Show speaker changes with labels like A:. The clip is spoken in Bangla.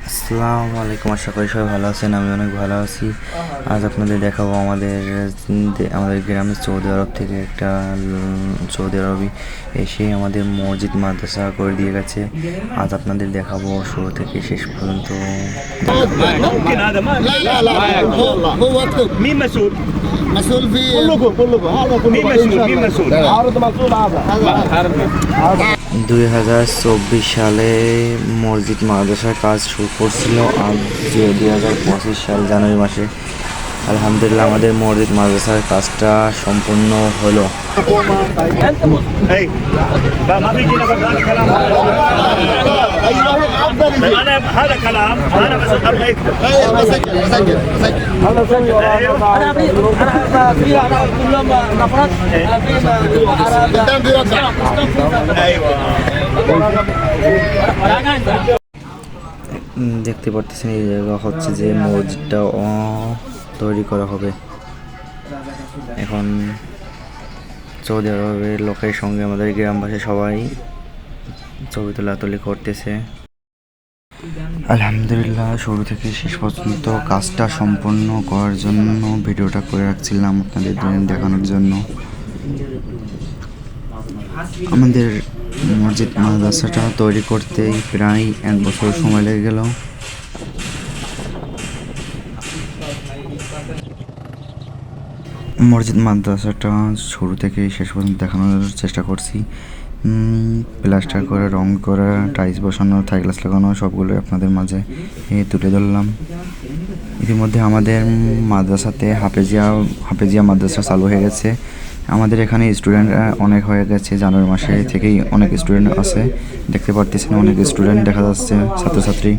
A: আসসালামু আলাইকুম আশা করি সবাই ভালো আছেন আমি অনেক ভালো আছি আজ আপনাদের দেখাবো আমাদের আমাদের গ্রামে সৌদি আরব থেকে একটা সৌদি আরবি এসে আমাদের মসজিদ মাদ্রাসা করে দিয়ে গেছে আজ আপনাদের দেখাবো শুরু থেকে শেষ পর্যন্ত
B: ممكن هذا ما
C: لا لا لا هو هو اكتب
B: مين مسؤول؟
C: مسؤول في
D: كلكم كلكم هذا كله
B: مين مسؤول؟ مين مسؤول؟
D: عارض مسؤول هذا
A: দুই হাজার চব্বিশ সালে মসজিদ মাদ্রাসার কাজ শুরু করছিল আজ যে দুই হাজার পঁচিশ সাল জানুয়ারি মাসে আলহামদুলিল্লাহ আমাদের মসজিদ মাদ্রাসার কাজটা সম্পূর্ণ হলো। দেখতে পারতেছেন এই জায়গা হচ্ছে যে মসজিদটা তৈরি করা হবে। এখন সৌদি আরবের লোকের সঙ্গে আমাদের গ্রামবাসী সবাই ছবি তোলাতুলি করতেছে। আলহামদুলিল্লাহ, শুরু থেকে শেষ পর্যন্ত কাজটা সম্পন্ন করার জন্য ভিডিওটা করে রাখছিলাম আপনাদের দেখানোর জন্য। আমাদের মসজিদ, মাদ্রাসাটা তৈরি করতে প্রায় এক বছর সময় লেগে গেল। মসজিদ মাদ্রাসাটা শুরু থেকে শেষ পর্যন্ত দেখানোর চেষ্টা করছি। প্লাস্টার করা, রং করা টাইলস বসানো থাই গ্লাস লাগানো সবগুলো আপনাদের মাঝে তুলে ধরলাম। ইতিমধ্যে আমাদের মাদ্রাসাতে হাফেজিয়া হাফেজিয়া মাদ্রাসা চালু হয়ে গেছে। আমাদের এখানে স্টুডেন্টরা অনেক হয়ে গেছে। জানুয়ারি মাসে থেকেই অনেক স্টুডেন্ট আছে। দেখতে পারতেছেন, অনেক স্টুডেন্ট দেখা যাচ্ছে, ছাত্রছাত্রী।